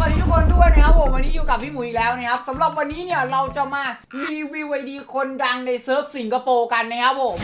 สวัสดีทุกคนด้วยนะครับผมวันนี้อยู่กับพี่หมูอีกแล้วนะครับสำหรับวันนี้เนี่ยเราจะมารีวิวไอดีคนดังในเซิร์ฟสิงคโปร์กันนะครับผม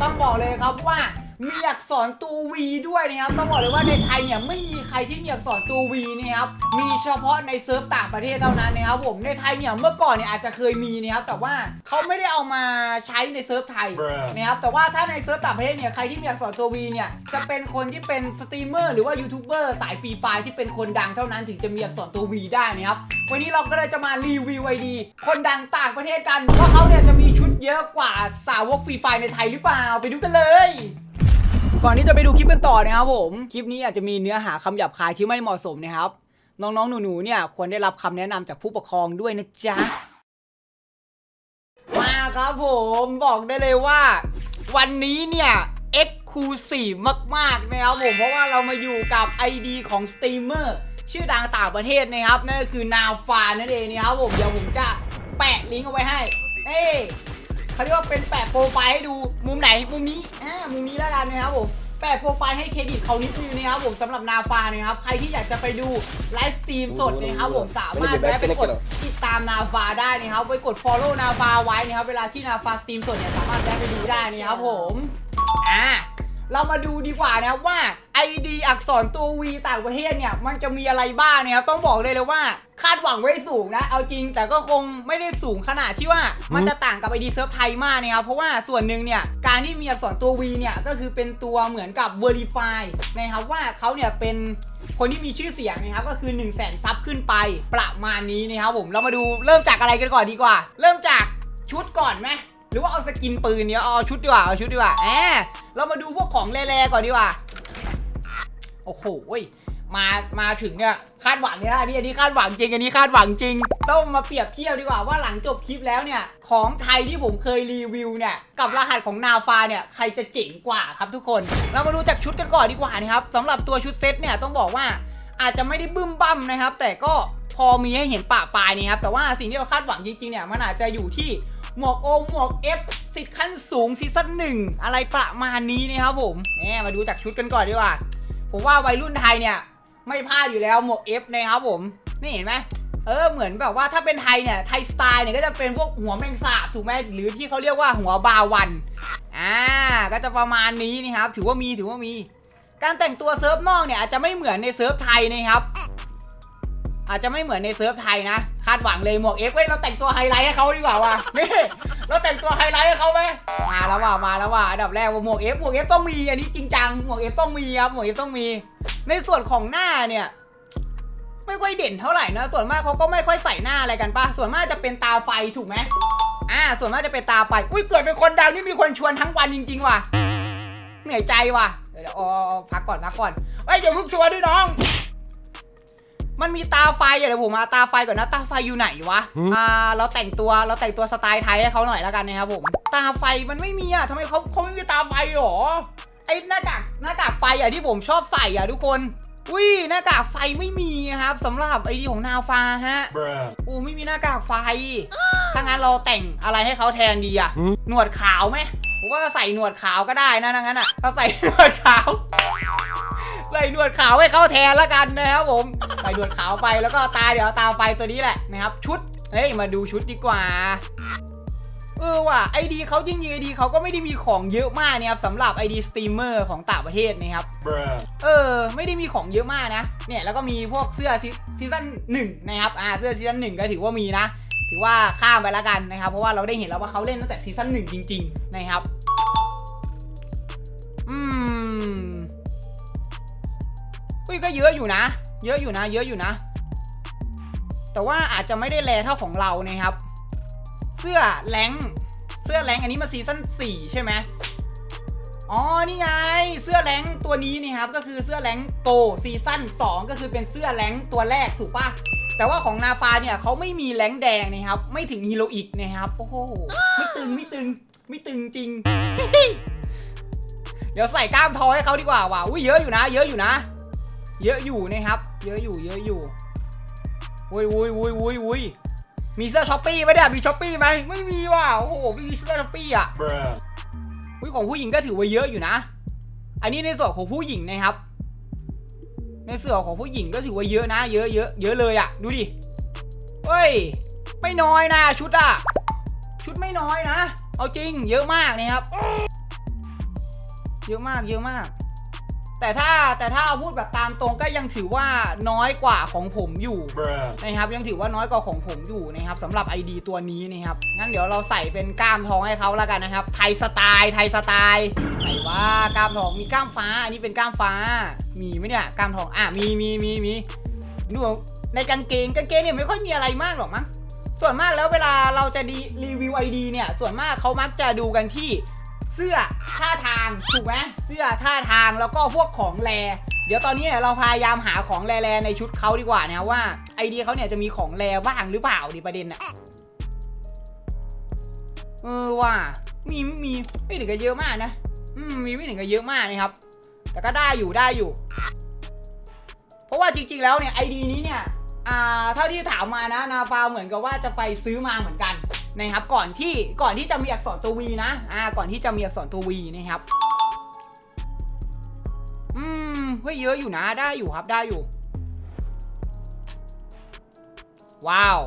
ต้องบอกเลยครับว่า มีอักษรตัว V ด้วยนะครับต้องบอกเลยว่าในไทยเนี่ยไม่มีใครที่มีอักษรตัว V นะครับมีเฉพาะในเซิร์ฟต่างประเทศเท่านั้นนะครับผมในไทยเนี่ยเมื่อก่อนเนี่ยอาจจะเคยมีนะครับแต่ว่าเขาไม่ได้เอามาใช้ในเซิร์ฟไทย Bruh นะครับแต่ว่าถ้าในเซิร์ฟต่างประเทศเนี่ยใครที่มีอักษรตัว V เนี่ยจะเป็นคนที่เป็นสตรีมเมอร์หรือว่ายูทูบเบอร์สายฟรีไฟล์ที่เป็นคนดังเท่านั้นถึงจะมีอักษรตัว V ได้นะครับวันนี้เราก็เลยจะมารีวิวไอดี คนดังต่างประเทศกันว่าเขาเนี่ยจะมีชุดเยอะกว่าสาวกฟรีไฟล์ในไทยหรือเปล่าไปดูกันเลย ก่อนที่จะไปดูคลิปกันต่อนะครับผม คลิปนี้อาจจะมีเนื้อหาคำหยาบคายที่ไม่เหมาะสมนะครับ น้องๆ หนูๆ เนี่ยควรได้รับคำแนะนำจากผู้ปกครองด้วยนะจ๊ะ มาครับผมบอกได้เลยว่า วันนี้เนี่ยเอ็กซ์คลูซีฟมากๆนะครับผมเพราะว่าเรามาอยู่กับ ID ของสตรีมเมอร์ชื่อดังต่างประเทศนะครับนั่นก็คือนาฟานั่นเองนะครับผมเดี๋ยวผมจะแปะลิงก์เอาไว้ให้ เอ้ เขาเรียกว่าเป็นแปะโปรไฟล์ให้ดูมุมไหนมุมนี้อ่ามุมนี้แล้วกันนะครับผมแปะโปรไฟล์ให้เครดิตเขานิดนึงนะครับผมสำหรับนาฟานะครับใครที่อยากจะไปดูไลฟ์สตรีมสดนะครับผมสามารถแวะไปกดติดตามนาฟาได้นะครับไปกด follow นาฟาไว้นะครับเวลาที่นาฟาสตรีมสดเนี่ยสามารถแวะไปดูได้นะครับผมอ่า เรามาดูดีกว่านะครับว่า ID อักษรตัว V ต่างประเทศเนี่ย มันจะมีอะไรบ้างนะครับต้องบอกเลยเลยว่า คาดหวังไว้สูงนะ เอาจริงแต่ก็คงไม่ได้สูงขนาดที่ว่ามันจะต่างกับ ID เซิร์ฟไทยมากนะครับ เพราะว่าส่วนหนึ่งเนี่ย การที่มีอักษรตัว V เนี่ย ก็คือเป็นตัวเหมือนกับ Verify นะครับว่าเขาเนี่ยเป็นคนที่มีชื่อเสียงนะครับก็คือ 1 0 0 0 0แสนซับขึ้นไปประมาณนี้นะครับผมเรามาดูเริ่มจากอะไรกันก่อนดีกว่า เริ่มจากชุดก่อนไหม หรือว่าเอาสกินปืนเนี่ยเอาชุดดีกว่าเอาชุดดีกว่าแอบเรามาดูพวกของแร่ๆก่อนดีกว่าโอ้โหมามาถึงเนี่ยคาดหวังเนี่ยอันนี้อันนี้คาดหวังจริงอันนี้คาดหวังจริง ต้องมาเปรียบเทียบดีกว่าว่าหลังจบคลิปแล้วเนี่ย ของไทยที่ผมเคยรีวิวเนี่ยกับรหัสของนาฟาเนี่ยใครจะเจ๋งกว่าครับทุกคน เรามาดูจากชุดกันก่อนดีกว่านะครับสำหรับตัวชุดเซตเนี่ยต้องบอกว่าอาจจะไม่ได้บึ้มบั้มนะครับ แต่ก็พอมีให้เห็นปะปลายนี่ครับแต่ว่าสิ่งที่เราคาดหวังจริงๆเนี่ยมันอาจจะอยู่ที่ หมวกโอหมวก F สิทธิ์ขั้นสูงซีซั่นหนึ่งอะไรประมาณนี้นะครับผมเนี่ยมาดูจากชุดกันก่อนดีกว่า ผมว่าวัยรุ่นไทยเนี่ย ไม่พลาดอยู่แล้วหมวก F นะครับผม นี่เห็นไหมเออเหมือนแบบว่าถ้าเป็นไทยเนี่ยไทยสไตล์เนี่ยก็จะเป็นพวกหัวแมงสาบถูกไหมหรือที่เขาเรียกว่าหัวบาวันอ่าก็จะประมาณนี้นี่ครับ ถือว่ามีถือว่ามี การแต่งตัวเซิร์ฟนอกเนี่ยอาจจะไม่เหมือนในเซิร์ฟไทยนะครับ อาจจะไม่เหมือนในเซิร์ฟไทยนะ คาดหวังเลยหมวก F เฮ้ยเราแต่งตัวไฮไลท์ให้เขาดีกว่าว่ะนี่เราแต่งตัวไฮไลท์ให้เขาไหมมาแล้วว่ะมาแล้วว่ะอันดับแรกว่าหมวก F หมวก F ต้องมีอันนี้จริงจังหมวก F ต้องมีครับหมวก F ต้องมี ในส่วนของหน้าเนี่ยไม่ค่อยเด่นเท่าไหร่นะส่วนมากเขาก็ไม่ค่อยใส่หน้าอะไรกันปะส่วนมากจะเป็นตาไฟถูกไหมอ่า ส่วนมากจะเป็นตาไฟอุ้ยเกิดเป็นคนดังนี่มีคนชวนทั้งวันจริง ๆ ว่ะ เหนื่อยใจว่ะเดี๋ยวเดี๋ยวอ๋อพักก่อนพักก่อนเอ้ยอย่าเพิ่งชวนด้วยน้อง มันมีตาไฟอะเดี๋ยวผมมาตาไฟก่อนนะ ตาไฟอยู่ไหนวะ อ่า เราแต่งตัว เราแต่งตัวสไตล์ไทยให้เขาหน่อยแล้วกันนะครับผม ตาไฟมันไม่มีอะทำไมเขาเขาไม่มีตาไฟหรอ ไอ้หน้ากากหน้ากากไฟอะที่ผมชอบใส่อะทุกคนอุ้ยหน้ากากไฟไม่มีครับสำหรับไอดีของนาฟาฮะ Bruh. อูไม่มีหน้ากากไฟ ถ้างั้นเราแต่งอะไรให้เขาแทนดีอะหนวดขาวไหมผมว่าใส่หนวดขาวก็ได้นะถ้างั้นอะถ้าใส่หนวดขาว ใส่หนวดขาวให้เขาแทนแล้วกันนะครับผมใส่หนวดขาวไปแล้วก็ตาเดี๋ยวตามไฟตัวนี้แหละนะครับ ชุดเฮ้ยมาดูชุดดีกว่าเออว่ะไอดีเขาจริงๆไอดีเขาก็ไม่ได้มีของเยอะมากนะครับสำหรับไอดีสตรีมเมอร์ของต่างประเทศนะครับ Bruh. เออ ไม่ได้มีของเยอะมากนะ เนี่ยแล้วก็มีพวกเสื้อซีซีซั่นหนึ่งนะครับอ่าเสื้อซีซั่นหนึ่งก็ถือว่ามีนะ ถือว่าข้ามไปแล้วกันนะครับ เพราะว่าเราได้เห็นแล้วว่าเขาเล่นตั้งแต่ซีซั่นหนึ่งจริง ๆ นะครับ อืม อุ้ยก็เยอะอยู่นะ เยอะอยู่นะ เยอะอยู่นะ แต่ว่าอาจจะไม่ได้แลเท่าของเรานะครับ เสื้อแรงเสื้อแรงอันนี้มาซีซั่น4ใช่ไหมอ๋อ นี่ไง เสื้อแรงตัวนี้นี่ครับ ก็คือเสื้อแรงโกซีซั่น2 ก็คือเป็นเสื้อแรงตัวแรกถูกปะแต่ว่าของนาฟาเนี่ยเขาไม่มีแรงแดงนะครับ ไม่ถึงฮีโรอีกนะครับ โอ้โห ไม่ตึงไม่ตึง ไม่ตึงจริง เดี๋ยวใส่กล้ามทอให้เขาดีกว่าว่ะ อุ้ยเยอะอยู่นะ เยอะอยู่นะ เยอะอยู่นะครับ เยอะอยู่เยอะอยู่อุ้ยอุ้ยอุ้ยอุ้ยอุ้ยมีเสื้อช้อปปี้ไหมเนี่ยมีช้อปปี้ไหมไม่มีว่ะโอ้โหไม่มีเสื้อช้อปปี้อะ Bruh. อุ้ยของผู้หญิงก็ถือว่าเยอะอยู่นะ อันนี้ในส่วนของผู้หญิงนะครับ ในเสือของผู้หญิงก็ถือว่าเยอะนะ เยอะเยอะเยอะเลยอะดูดิเฮ้ยไม่น้อยนะชุดอะชุดไม่น้อยนะ เอาจริง เยอะมากนะครับ เยอะมากเยอะมาก แต่ถ้าแต่ถ้าเอาพูดแบบตามตรงก็ยังถือว่าน้อยกว่าของผมอยู่ Bruh. นะครับยังถือว่าน้อยกว่าของผมอยู่นะครับสำหรับ ID ตัวนี้นะครับงั้นเดี๋ยวเราใส่เป็นกล้ามทองให้เขาแล้วกันนะครับ ไทยสไตล์ไทยสไตล์ไหนว่ากล้ามทองมีกล้ามฟ้า อันนี้เป็นกล้ามฟ้า มีไหมเนี่ยกล้ามทองอะมีมีมีมีดูในกางเกงกางเกงเนี่ยไม่ค่อยมีอะไรมากหรอกมั้งส่วนมากแล้วเวลาเราจะดีรีวิว ID เนี่ยส่วนมากเขามักจะดูกันที่ เสื้อท่าทางถูกไหมเสื้อท่าทางแล้วก็พวกของแรเดี๋ยวตอนนี้เราพยายามหาของแร่ในชุดเขาดีกว่านะว่าไอเดียเขาเนี่ยจะมีของแร่บ้างหรือเปล่าดีประเด็นน่ะเออว่ามีมีไม่ถึงกับเยอะมากนะอืมมีไม่ถึงกับเยอะมากนะครับ แต่ก็ได้อยู่ได้อยู่ เพราะว่าจริงๆแล้วเนี่ยไอดีนี้เนี่ยอ่าเท่าที่ถามมานะนาฟาเหมือนกับว่าจะไปซื้อมาเหมือนกัน นะครับก่อนที่ก่อนที่จะมีอักษรตัววีนะอ่าก่อนที่จะมีอักษรตัววีนะครับอืมเฮ้ยเยอะอยู่นะได้อยู่ครับได้อยู่ ว้าว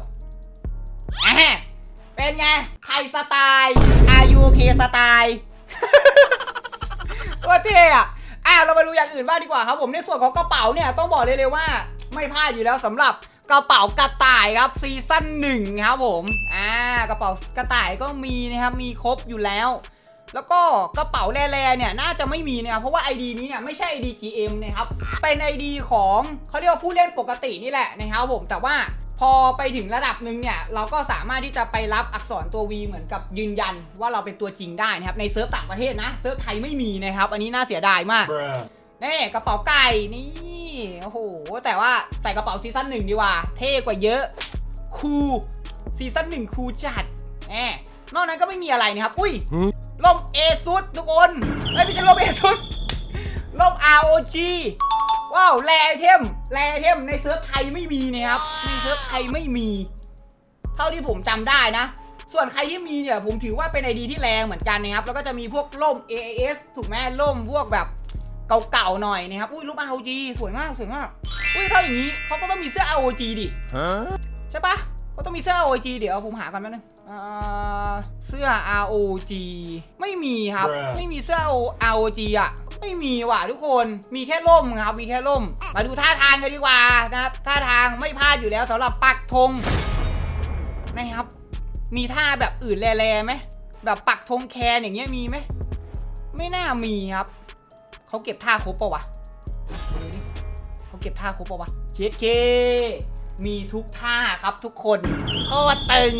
เป็นไงไทยสไตล์อายุเคสไตล์ว่าเท่อะอะเรามาดูอย่างอื่นบ้างดีกว่าครับผมในส่วนของกระเป๋าเนี่ยต้องบอกเลยเลยว่า ไม่พลาดอยู่แล้วสำหรับ กระเป๋ากระต่ายครับซีซั่นหนึ่งครับผมอ่ากระเป๋ากระต่ายก็มีนะครับมีครบอยู่แล้ว แล้วก็กระเป๋าแร่ๆเนี่ยน่าจะไม่มีนะครับเพราะว่า ID นี้เนี่ยไม่ใช่ ID GM นะครับเป็น ID ของเขาเรียกว่าผู้เล่นปกตินี่แหละนะครับผมแต่ว่าพอไปถึงระดับหนึ่งเนี่ยเราก็สามารถที่จะไปรับอักษรตัว V เหมือนกับยืนยันว่าเราเป็นตัวจริงได้นะครับในเซิร์ฟต่างประเทศนะเซิร์ฟไทยไม่มีนะครับอันนี้น่าเสียดายมาก Bruh. นี่กระเป๋าไก่นี่โอ้โหแต่ว่าใส่กระเป๋าซีซั่นหนึ่งดีกว่า เท่กว่าเยอะ คูซีซั่นหนึ่งคูจัดแหมนอกนั้นก็ไม่มีอะไรนะครับ อุ้ยล่มเอซุดทุกคนเอ้ยไม่ใช่ล่มเอซุดล่ม ROG ว้าวแรไอเทมแรไอเทมในเซิร์ฟไทยไม่มีนะครับในเซิร์ฟไทยไม่มี เท่าที่ผมจำได้นะ ส่วนใครที่มีเนี่ยผมถือว่าเป็นไอดีที่แรงเหมือนกันนะครับ แล้วก็จะมีพวกล่ม AAS ถูกไหมล่มพวกแบบ เก่าๆหน่อยนะครับ อุ้ยรูป ROG สวยมากสวยมาก อุ้ยถ้าอย่างนี้เขาก็ต้องมีเสื้อ ROG ดิ Huh? ใช่ปะเขาต้องมีเสื้อ ROG เดี๋ยวผมหากันแป๊บนึงอ่าเสื้อ ROG ไม่มีครับ Bruh ไม่มีเสื้อ ROG อะไม่มีว่ะทุกคน มีแค่ร่มครับ มีแค่ร่ม มาดูท่าทางกันดีกว่านะครับ ท่าทางไม่พลาดอยู่แล้วสำหรับปักธงนะครับ มีท่าแบบอื่นแร่ๆไหม แบบปักธงแคนอย่างเงี้ยมีไหม ไม่น่ามีครับ เขาเก็บท่าครบปะวะดูดิเขาเก็บท่าครบปะวะเจ็ดเค มีทุกท่าครับทุกคนโคตรตึง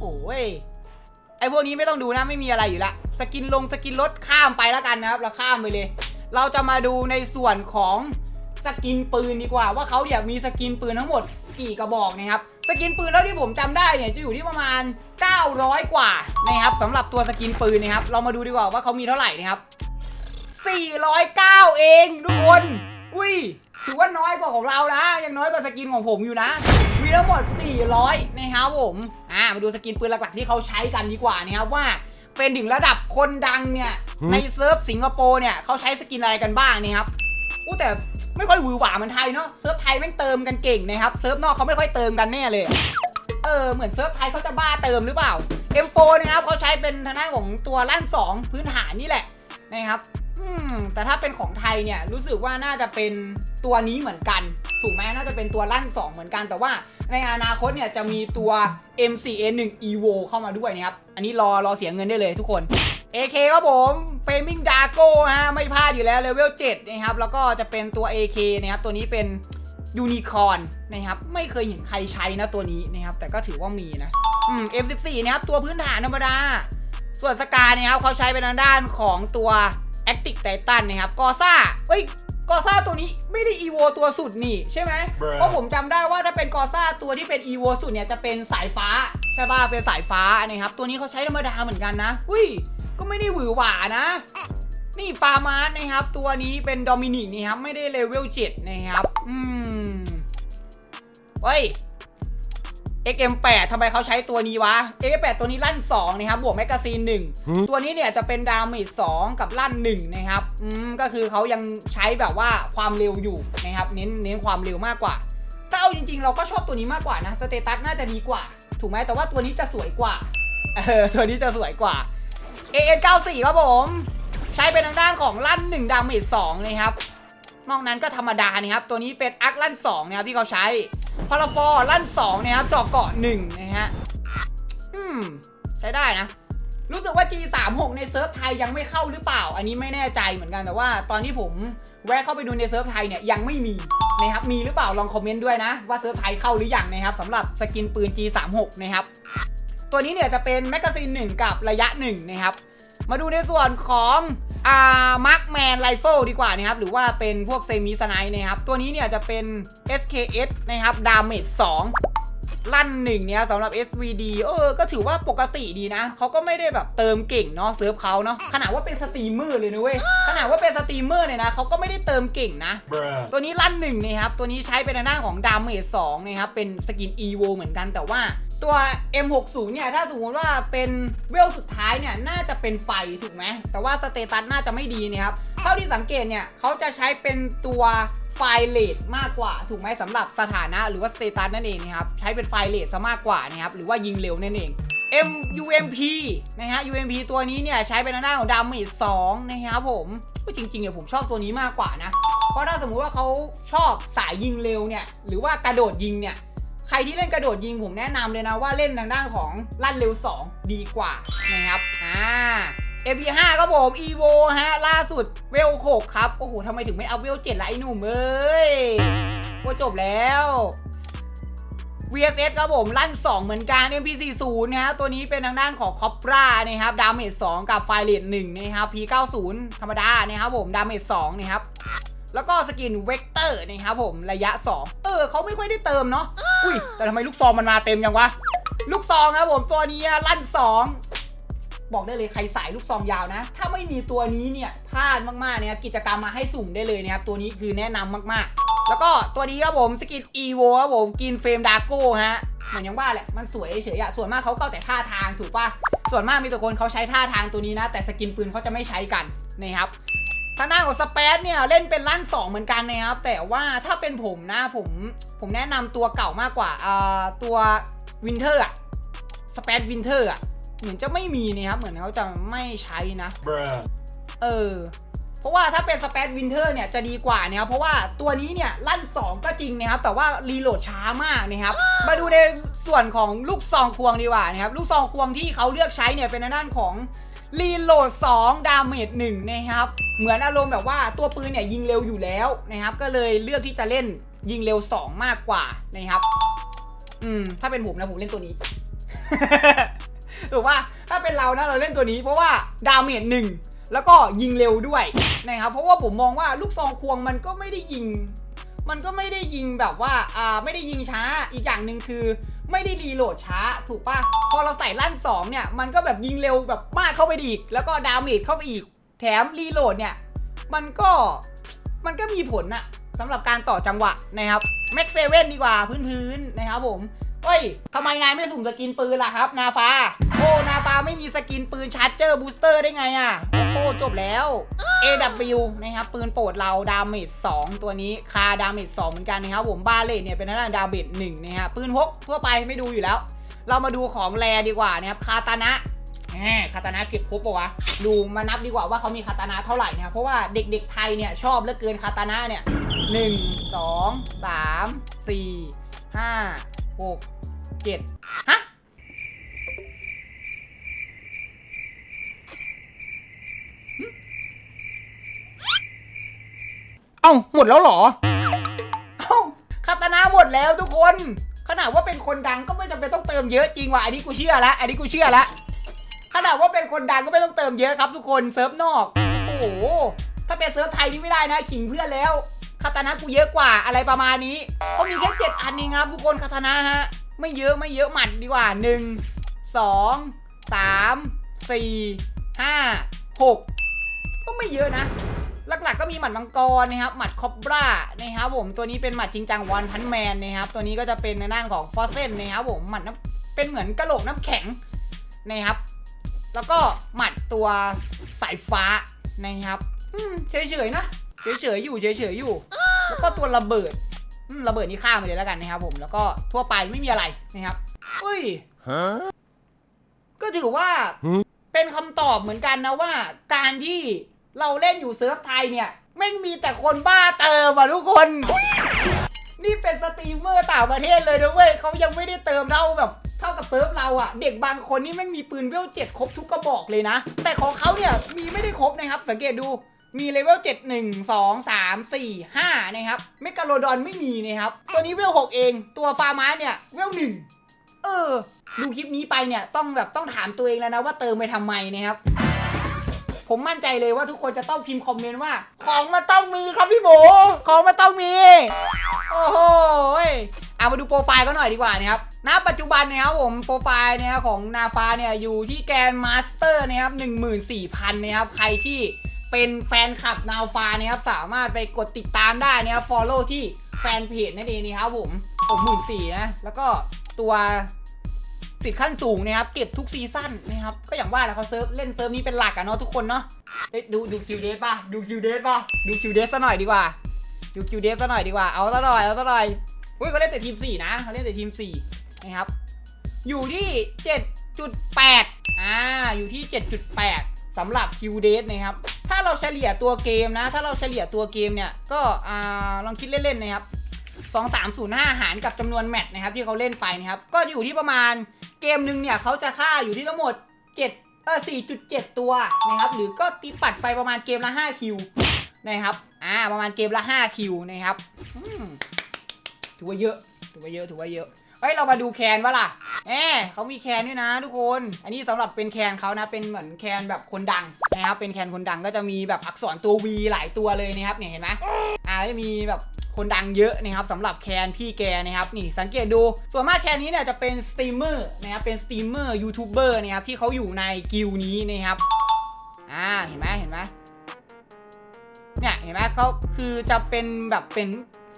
โอ้ย ไอพวกนี้ไม่ต้องดูนะไม่มีอะไรอยู่ละ สกินลงสกินรถข้ามไปแล้วกันนะครับ เราข้ามไปเลย เราจะมาดูในส่วนของสกินปืนดีกว่า ว่าเขาเนี่ยมีสกินปืนทั้งหมดกี่กระบอกนะครับ สกินปืนเท่าที่ผมจำได้เนี่ยจะอยู่ที่ประมาณ 900 กว่านะครับสำหรับตัวสกินปืนนะครับ เรามาดูดีกว่าว่าเขามีเท่าไหร่นะครับ 409 เองทุกคน อุ้ย ถือว่าน้อยกว่าของเรานะ ยังน้อยกว่าสกินของผมอยู่นะ มีทั้งหมด 400 นะครับผม อ่า มาดูสกินปืนหลักๆที่เขาใช้กันดีกว่านะครับว่าเป็นถึงระดับคนดังเนี่ย ในเซิร์ฟสิงคโปร์เนี่ยเขาใช้สกินอะไรกันบ้างนี่ครับอู้แต่ไม่ค่อยหวือหวาเหมือนไทยเนาะเซิร์ฟไทยแม่งเติมกันเก่งนะครับเซิร์ฟนอกเขาไม่ค่อยเติมกันแน่เลย เออเหมือนเซิร์ฟไทยเขาจะบ้าเติมหรือเปล่า M4 นะครับเขาใช้เป็นทางด้านของตัวลั่น2 พื้นฐานนี่แหละนะครับ อืมแต่ถ้าเป็นของไทยเนี่ยรู้สึกว่าน่าจะเป็นตัวนี้เหมือนกัน ถูกไหมน่าจะเป็นตัวลั่น 2 เหมือนกัน แต่ว่าในอนาคตเนี่ยจะมีตัว M4A1 Evo เข้ามาด้วยนะครับ อันนี้รอรอเสียเงินได้เลยทุกคน AK ครับผม Flaming Dago ฮะไม่พลาดอยู่แล้วเลเวล7นะครับแล้วก็จะเป็นตัว AK นะครับตัวนี้เป็นยูนิคอนนะครับไม่เคยเห็นใครใช้นะตัวนี้นะครับแต่ก็ถือว่ามีนะอืม M14 นะครับตัวพื้นฐานธรรมดา ส่วนสกาเนี่ยครับเขาใช้เป็นด้านของตัว Actic Titan นะครับกอซ่าเฮ้ยกอซ่าตัวนี้ไม่ได้ EVO ตัวสุดนี่ใช่ไหม Bruh เพราะผมจำได้ว่าถ้าเป็นกอซ่าตัวที่เป็น EVO สุดเนี่ยจะเป็นสายฟ้าใช่ป่ะเป็นสายฟ้านะครับ ตัวนี้เขาใช้ธรรมดาเหมือนกันนะ อุ้ย ก็ไม่ได้หวือหวานะ นี่ฟาร์มาร์นะครับ ตัวนี้เป็นดอมินิกนี่ครับ ไม่ได้เลเวล7นะครับ อืมเฮ้ย XM8 ทำไมเขาใช้ตัวนี้วะ XM8 ตัวนี้ลั่น2นะครับบวกแมกกาซีน1 ตัวนี้เนี่ยจะเป็นดาเมจ2กับลั่น1นะครับอืมก็คือเขายังใช้แบบว่าความเร็วอยู่นะครับนะครับเน้นเน้นความเร็วมากกว่าถ้าเอาจริงๆ เราก็ชอบตัวนี้มากกว่านะสเตตัสน่าจะดีกว่า ถูกไหมแต่ว่าตัวนี้จะสวยกว่าเออตัวนี้จะสวยกว่า AN 94 ครับผมใช้เป็นทางด้านของลั่น1ดาเมจ2นะครับนอกนั้นก็ธรรมดานะครับตัวนี้เป็นอักลั่น2นะครับที่เขาใช้ พาราฟอร์ลั่น2นะครับเจาะเกาะ1นะฮะอืมใช้ได้นะ รู้สึกว่า G36 ในเซิร์ฟไทยยังไม่เข้าหรือเปล่า อันนี้ไม่แน่ใจเหมือนกันแต่ว่าตอนที่ผมแวะเข้าไปดูในเซิร์ฟไทยเนี่ยยังไม่มีนะครับมีหรือเปล่าลองคอมเมนต์ด้วยนะว่าเซิร์ฟไทยเข้าหรือยังนะครับสำหรับสกินปืน G36 นะครับตัวนี้เนี่ยจะเป็นแมกกาซีน1กับระยะ1นะครับมาดูในส่วนของ อ่ามาร์คแมนไรเฟิลดีกว่านะครับ หรือว่าเป็นพวกเซมิสไนนะครับ ตัวนี้เนี่ยจะเป็น SKS นะครับดาเมจ2ลั่นหนึ่งเนี่ยสำหรับ SVD เออ ก็ถือว่าปกติดีนะ เขาก็ไม่ได้แบบเติมเก่งเนาะเซิร์ฟเขาเนาะขนาดว่าเป็นสตรีมเมอร์เลยนะเว้ยขนาดว่าเป็นสตรีมเมอร์เนี่ยนะเขาก็ไม่ได้เติมเก่งนะ Bruh. ตัวนี้ลั่นหนึ่งนะครับ ตัวนี้ใช้เป็นในหน้านของดาเมจสองนะครับเป็นสกิน EVO เหมือนกันแต่ว่า ตัว M60 เนี่ยถ้าสมมติว่าเป็นเวลสุดท้ายเนี่ยน่าจะเป็นไฟถูกไหมแต่ว่าสเตตัสน่าจะไม่ดีนะครับเท่าที่สังเกตเนี่ยเขาจะใช้เป็นตัวไฟเลทมากกว่าถูกไหมสำหรับสถานะหรือว่าสเตตัสนั่นเองนะครับใช้เป็นไฟเลทซะมากกว่านะครับหรือว่ายิงเร็วนั่นเอง M UMP นะฮะ UMP ตัวนี้เนี่ยใช้เป็นหน้าของดาเมจ2นะครับผมจริงๆเนี่ยผมชอบตัวนี้มากกว่านะ เพราะถ้าสมมุติว่าเขาชอบสายยิงเร็วเนี่ยหรือว่ากระโดดยิงเนี่ย ใครที่เล่นกระโดดยิงผมแนะนำเลยนะว่าเล่นทางด้านของลั่นเร็ว 2 ดีกว่านะครับอ่า MP5 ครับผม EVO ฮะ ล่าสุดเวล6ครับ โอ้โหทำไมถึงไม่อัพเวล7ล่ะไอ้หนุ่มเอ้ยว่าจบแล้ว VSS ครับผม ลั่น 2 เหมือนกัน MP40 นะฮะ ตัวนี้เป็นทางด้านของ Copra นะครับ ดาเมจ2กับไฟเลท1นะครับ P90 ธรรมดานะครับผม ดาเมจ2นะครับ แล้วก็สกินเวกเตอร์นะครับผมระยะ 2 เออเขาไม่ค่อยได้เติมเนาะอุ้ยแต่ทำไมลูกซองมันมาเต็มยังวะ ลูกซองครับผมตัวนี้ลั่น 2 บอกได้เลยใครสายลูกซองยาวนะ ถ้าไม่มีตัวนี้เนี่ยพลาดมากๆนะครับกิจกรรมมาให้สุ่มได้เลยนะครับตัวนี้คือแนะนำมากๆ แล้วก็ตัวนี้ครับผมสกิน EVO ครับผมกินเฟรมดาโก้ฮะเหมือนอยังว่าแหละมันสวยเฉยๆอะส่วนมากเขาก็เอาแต่ท่าทางถูกปะส่วนมากมีแต่คนเขาใช้ท่าทางตัวนี้นะ แต่สกินปืนเขาจะไม่ใช้กันนะครับ ทางด้านของสเปซเนี่ยเล่นเป็นลั่น2 เหมือนกันนะครับ แต่ว่าถ้าเป็นผมนะผมผมแนะนำตัวเก่ามากกว่าอ่าตัววินเทอร์อะสเปซวินเทอร์อะเหมือนจะไม่มีนะครับเหมือนเขาจะไม่ใช้นะ Bruh. เออ เพราะว่าถ้าเป็นสเปซวินเทอร์เนี่ยจะดีกว่านะครับเพราะว่าตัวนี้เนี่ยลั่น 2 ก็จริงนะครับ แต่ว่ารีโหลดช้ามากนะครับ มาดูในส่วนของลูกซองควงดีกว่านะครับลูกซองควงที่เขาเลือกใช้เนี่ยเป็นในด้านของ รีโหลด 2 ดาเมจ1นะครับ เหมือนอารมณ์แบบว่าตัวปืนเนี่ยยิงเร็วอยู่แล้วนะครับ ก็เลยเลือกที่จะเล่นยิงเร็ว 2 มากกว่านะครับ อืม ถ้าเป็นผมนะผมเล่นตัวนี้ ถูกป่ะถ้าเป็นเรานะเราเล่นตัวนี้เพราะว่าดาเมจหนึ่งแล้วก็ยิงเร็วด้วยนะครับ เพราะว่าผมมองว่าลูกซองควงมันก็ไม่ได้ยิง มันก็ไม่ได้ยิงแบบว่า อ่า ไม่ได้ยิงช้า อีกอย่างหนึ่งคือ ไม่ได้รีโหลดช้าถูกปะพอเราใส่ลั่นสองเนี่ยมันก็แบบยิงเร็วแบบมากเข้าไปอีก แล้วก็ดาเมจเข้าไปอีก แถมรีโหลดเนี่ยมันก็มันก็มีผลนะสำหรับการต่อจังหวะนะครับแม็กเซเว่นดีกว่าพื้นๆนะครับผม เฮ้ยทำไมนายไม่สุ่มสกินปืนล่ะครับ นาฟาโอ้นาฟาไม่มีสกินปืนชาร์เจอร์บูสเตอร์ได้ไงอะ่ะโอ้โหจบแล้ว AW นะครับ ปืนโปรดเราดาเมจ2ตัวนี้คาดาเมจ2เหมือนกันนะครับผมบาเลตเนี่ยเป็นทางด้านดาเมจ1นะฮะปืนพกทั่วไปไม่ดูอยู่แล้ว เรามาดูของแรดีกว่านะครับคาตานะคาตานะเก็บครบปะวะ ดูมานับดีกว่าว่าเขามีคาตานะเท่าไหร่นะครับเพราะว่าเด็กๆไทยเนี่ยชอบเหลือเกินคาตานะเนี่ยหนึ่งสองสามสี่ห้า หกเจ็ดฮะเอ้าหมดแล้วเหรอ เอ้าคาตานะหมดแล้วทุกคน ขนาดว่าเป็นคนดังก็ไม่จำเป็นต้องเติมเยอะจริงว่ะ อันนี้กูเชื่อล้วอันนี้กูเชื่อล้วขนาดว่าเป็นคนดังก็ไม่ต้องเติมเยอะครับทุกคน เซิร์ฟนอก โอ้โห ถ้าเป็นเซิร์ฟไทยนี่ไม่ได้นะ ขิงเพื่อนแล้วาตานะกูเยอะกว่าอะไรประมาณนี้เขามีแค่เจ็ดอันเองครับทุกคนคาตานะฮะไม่เยอะไม่เยอะหมัดดีกว่าหนึ่งสองสามสี่ห้าหกก็ไม่เยอะนะ หลักๆก็มีหมัดมังกรนะครับหมัดคอบรานะครับผมตัวนี้เป็นหมัดจริงจังวันพันแมนนะครับตัวนี้ก็จะเป็นในด้านของฟอสเซนนะครับผมหมัดน้ำเป็นเหมือนกระโหลกน้ำแข็งนะครับ แล้วก็หมัดตัวสายฟ้านะครับเฉยๆนะ เฉยๆอยู่เฉยๆอยู่ แล้วก็ตัวระเบิดอืมระเบิดนี่ข้ามไปเลยแล้วกันนะครับผมแล้วก็ทั่วไปไม่มีอะไรนะครับอุ้ยก็ถือว่าหืมเป็นคำตอบเหมือนกันนะว่า การที่เราเล่นอยู่เซิร์ฟไทยเนี่ยแม่งมีแต่คนบ้าเติมอะทุกคน นี่เป็นสตรีมเมอร์ต่างประเทศเลยนะเว้ยเขายังไม่ได้เติมเท่าแบบเท่ากับเซิร์ฟเราอะเด็กบางคนนี่แม่งมีปืนเวลเจ็ดครบทุกกระบอกเลยนะ แต่ของเขาเนี่ยมีไม่ได้ครบนะครับ สังเกตดู มีเลเวล7 1 2 3 4 5 นะครับเมกาโลดอนไม่มีนะครับ ตัวนี้เวล6เอง ตัวฟาร์มาเนี่ยเวลหนึ่งเออ ดูคลิปนี้ไปเนี่ยต้องแบบต้องถามตัวเองแล้วนะว่าเติมไปทำไมนะครับ ผมมั่นใจเลยว่าทุกคนจะต้องพิมพ์คอมเมนต์ว่า ของมันต้องมีครับพี่หมูของมันต้องมี โอ้โหเอามาดูโปรไฟล์ก็หน่อยดีกว่านะครับ ณ ปัจจุบันนะครับผมโปรไฟล์เนี่ยของนาฟาเนี่ยอยู่ที่แกนมาสเตอร์นะครับ14,000 นะครับ ใครที่ เป็นแฟนคลับนาวฟานะครับสามารถไปกดติดตามได้นะครับ follow ที่แฟนเพจนั่นเองนะครับผมผมหมื่นสี่นะ แล้วก็ตัวสิทธิ์ขั้นสูงนะครับ เก็บทุกซีซั่นนะครับ ก็อย่างว่าแหละเขาเซิร์ฟเล่นเซิร์ฟนี้เป็นหลักอะเนาะทุกคนเนาะเอ้ยดูดูคิวเดสป่ะ ดูคิวเดสป่ะ ดูคิวเดสซะหน่อยดีกว่า ดูคิวเดฟซะหน่อยดีกว่า เอาซะหน่อย เอาซะหน่อยอุ้ยเขาเล่นแต่ทีม4นะเขาเล่นแต่ทีม4นะครับ อยู่ที่ 7.8 อ่า อยู่ที่ 7.8 สำหรับคิวเดฟนะครับ ถ้าเราเฉลี่ยตัวเกมนะ ถ้าเราเฉลี่ยตัวเกมเนี่ย ก็ลองคิดเล่นๆนะครับ2305 หารกับจำนวนแมตช์นะครับที่เขาเล่นไปนะครับ ก็อยู่ที่ประมาณเกมหนึ่งเนี่ยเขาจะฆ่าอยู่ที่ทั้งหมด 7 เออ 4.7 ตัวนะครับ หรือก็ตีปัดไปประมาณเกมละ 5 คิวนะครับ อ่า ประมาณเกมละ 5 คิวนะครับอืม ถือว่าเยอะ ถือว่าเยอะ ถือว่าเยอะ เฮ้ย เรามาดูแคนวะล่ะแหมเขามีแคนด้วยนะทุกคน อันนี้สำหรับเป็นแคนเขานะ เป็นเหมือนแคนแบบคนดังนะครับ เป็นแคนคนดังก็จะมีแบบอักษรตัว V หลายตัวเลยนะครับ เนี่ยเห็นไหมอ่าจะมีแบบคนดังเยอะนะครับสำหรับแคนพี่แกนะครับนี่สังเกตดู ส่วนมากแคนนี้เนี่ยจะเป็นสตรีมเมอร์นะครับ เป็นสตรีมเมอร์ยูทูบเบอร์นะครับที่เขาอยู่ในกิลนี้นะครับ อ่า เห็นไหมเห็นไหมเนี่ยเห็นไหมเขาคือจะเป็นแบบเป็น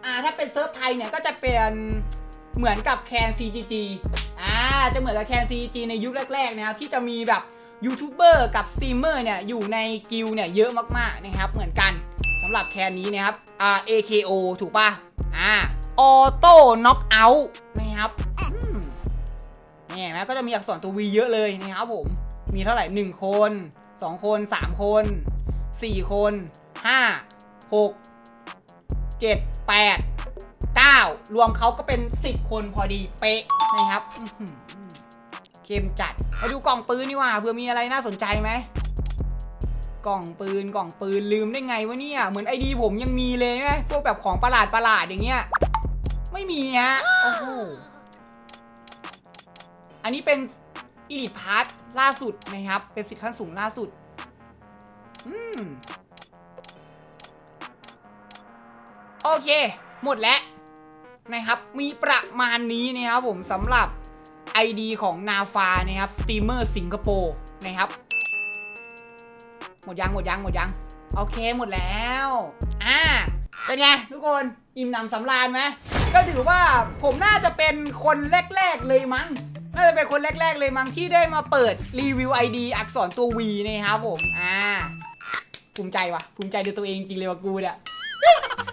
อ่าถ้าเป็นเซิร์ฟไทยเนี่ยก็จะเป็นเหมือนกับแคน CGG อ่าจะเหมือนกับแคน CGG ในยุคแรกๆนะครับที่จะมีแบบยูทูบเบอร์กับสตรีมเมอร์เนี่ยอยู่ในกิลเนี่ยเยอะมากๆนะครับเหมือนกันสำหรับแคนนี้นะครับอ่า AKO ถูกป่ะอ่าออโต้น็อกเอาท์นะครับนี่นไหมก็จะมีอักษรตัว V เยอะเลยนะครับผมมีเท่าไหร่ 1 คน 2 คน 3 คน 4 คนห้า หกเจ็ดแปดเก้ารวมเขาก็เป็น 10 คนพอดีเป๊ะนะครับเข้มจัด มาดูกล่องปืนดีกว่าเผื่อมีอะไรน่าสนใจไหมกล่องปืนกล่องปืนลืมได้ไงวะเนี่ยเหมือนไอดีผมยังมีเลยไหมพวกแบบของประหลาดประหลาดอย่างเงี้ยไม่มีฮะโอ้โหอันนี้เป็นอีลิทพาร์ทล่าสุดนะครับ เป็นสิทธิ์ขั้นสูงล่าสุด อืม เค หมดแล้วนะครับ มีประมาณนี้นะครับผมสำหรับ ID ของนาฟานะครับสตรีมเมอร์สิงคโปร์นะครับ หมดยังหมดยังหมดยังโอเคหมดแล้ว อ่า เป็นไงทุกคนอิ่มหนำสำราญไหมก็ถือว่าผมน่าจะเป็นคนแรก ๆ เลยมั้ง น่าจะเป็นคนแรก ๆ เลยมั้งที่ได้มาเปิดรีวิว ID อักษรตัว V นะครับผม อ่า ภูมิใจว่ะ ภูมิใจในตัวเองจริงเลยว่ะกูเนี่ย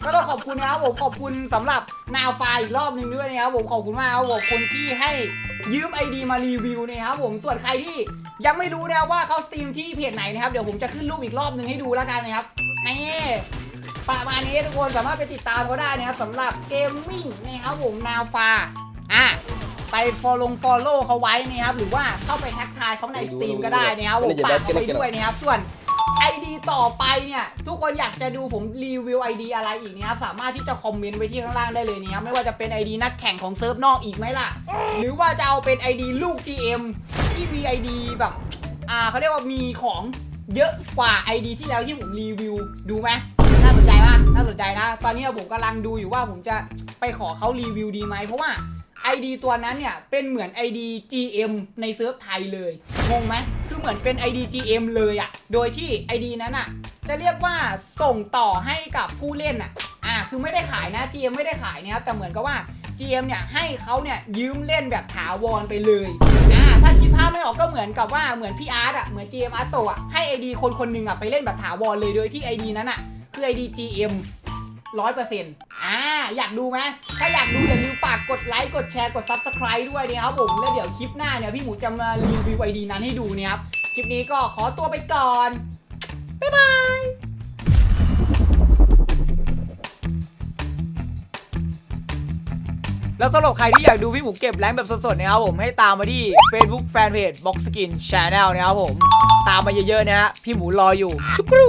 ก็ต้องขอบคุณนะครับผมขอบคุณสำหรับนาวไฟอีกรอบหนึ่งด้วยนะครับผมขอบคุณมากครับผมคนที่ให้ยืม ID มารีวิวนะครับผมส่วนใครที่ยังไม่รู้นะว่าเขาสตรีมที่เพจไหนนะครับเดี๋ยวผมจะขึ้นรูปอีกรอบหนึ่งให้ดูแล้วกันนะครับนี่ประมาณนี้ทุกคนสามารถไปติดตามเขาได้นะครับสำหรับเกมมิ่งนะครับผมนาวฟาอะไปฟอลลงฟอลโล่เขาไว้นะครับหรือว่าเข้าไปทักทายเขาในสตรีมก็ได้นะครับผมฝากเขาไปด้วยนะครับส่วน ID ต่อไปเนี่ย ทุกคนอยากจะดูผมรีวิว ID อะไรอีกนะครับ สามารถที่จะคอมเมนต์ไว้ที่ข้างล่างได้เลยนะครับ ไม่ว่าจะเป็น ID นักแข่งของเซิร์ฟนอกอีกไหมล่ะ หรือว่าจะเอาเป็น ID ลูก GM ที่มี ID แบบ อ่าเขาเรียกว่ามีของเยอะกว่า ID ที่แล้วที่ผมรีวิวดูไหมน่าสนใจปะน่าสนใจนะ ตอนนี้ผมกำลังดูอยู่ว่าผมจะไปขอเขารีวิวดีไหมเพราะว่า ID ตัวนั้นเนี่ย เป็นเหมือน ID GM ในเซิร์ฟไทยเลย งงไหม คือเหมือนเป็น ID GM เลยอะโดยที่ ID นั้นอะจะเรียกว่าส่งต่อให้กับผู้เล่นอะอ่า คือไม่ได้ขายนะ GM ไม่ได้ขายนะครับ แต่เหมือนกับว่า GM เนี่ย ให้เขาเนี่ยยืมเล่นแบบถาวรไปเลย อ่า ถ้าคิดภาพไม่ออกก็เหมือนกับว่าเหมือนพี่อาร์ตอะเหมือน GM อาร์ตโตอะให้ ID คนคนหนึ่งอะไปเล่นแบบถาวรเลย โดยที่ ID นั้นอะคือ ID GM ร้อยเปอร์เซ็นต์อ่า อยากดูไหมถ้าอยากดูอย่าลืมฝากกดไลค์กดแชร์กด Subscribe ด้วยนะครับผม แล้วเดี๋ยวคลิปหน้าเนี่ยพี่หมูจะมารีวิวไอดีนั้นให้ดูเนี่ยครับ คลิปนี้ก็ขอตัวไปก่อน บ๊ายบายแล้วสำหรับใครที่อยากดูพี่หมูเก็บแรงแบบสดๆนะครับผมให้ตามมาที่ Facebook Fanpage Box Skin Channel นะครับผม ตามมาเยอะๆนะฮะพี่หมูรออยู่ชุกรู